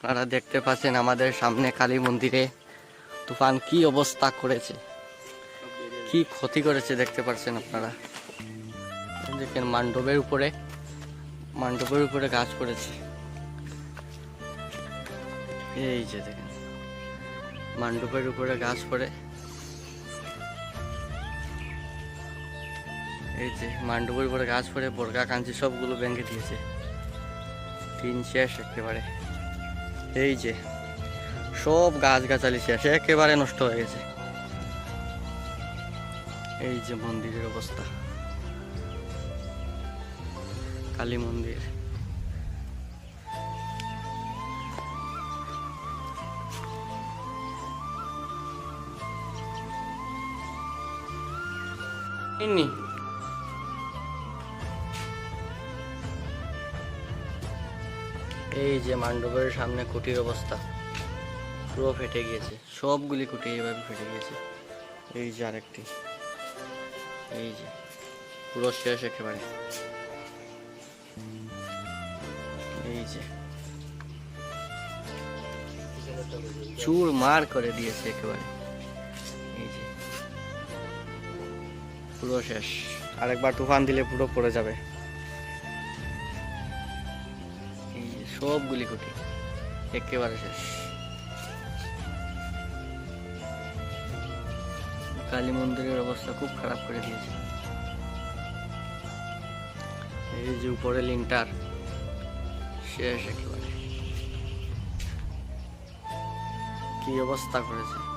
আপনারা দেখতে পাচ্ছেন আমাদের সামনে কালী মন্দিরে তুফান কি অবস্থা করেছে। কি ক্ষতি করেছে দেখতে পাচ্ছেন আপনারা। দেখেন মান্ডবের উপরে মান্ডবের উপরে গাছ পড়েছে এই যে দেখেন মান্ডবের উপরে গাছ পড়ে এই যে মান্ডবের উপরে গাছ পড়ে বর্গা কাঞ্চি সবগুলো ভেঙে দিয়েছে। তিন শেষ একেবারে। এই যে, সব গাছ গাছালি শেষ, একেবারে নষ্ট হয়ে গেছে। এই যে মন্দিরের অবস্থা। কালী মন্দির। ইন্নি এই যে মান্ডবের সামনে কুটির অবস্থা, পুরো ফেটে গিয়েছে। সবগুলি কুটি এইভাবে ফেটে গিয়েছে। এই যে আরেকটি, এই যে, পুরো শেষ একেবারে। এই যে, চুর মার করে দিয়েছে একেবারে। এই যে, পুরো শেষ। আরেকবার তুফান দিলে পুরো পড়ে যাবে। সবগুলি কুটি একেবারে শেষ। কালী মন্দিরের অবস্থা খুব খারাপ করে দিয়েছে। এই যে উপরে লিংটার শেষ একেবারে। কি অবস্থা করেছে?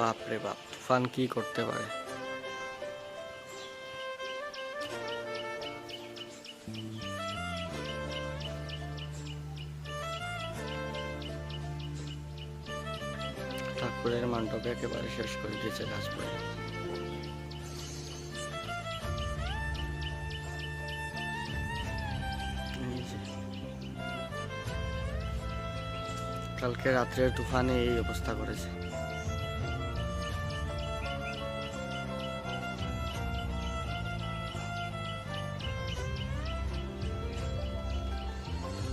বাপ রে বাপ, তুফান কি করতে পারে? ঠাকুরের মান্ডবে একেবারে শেষ করে দিয়েছে গাছ পড়ে এই যে। কালকে রাত্রের তুফানে এই অবস্থা করেছে।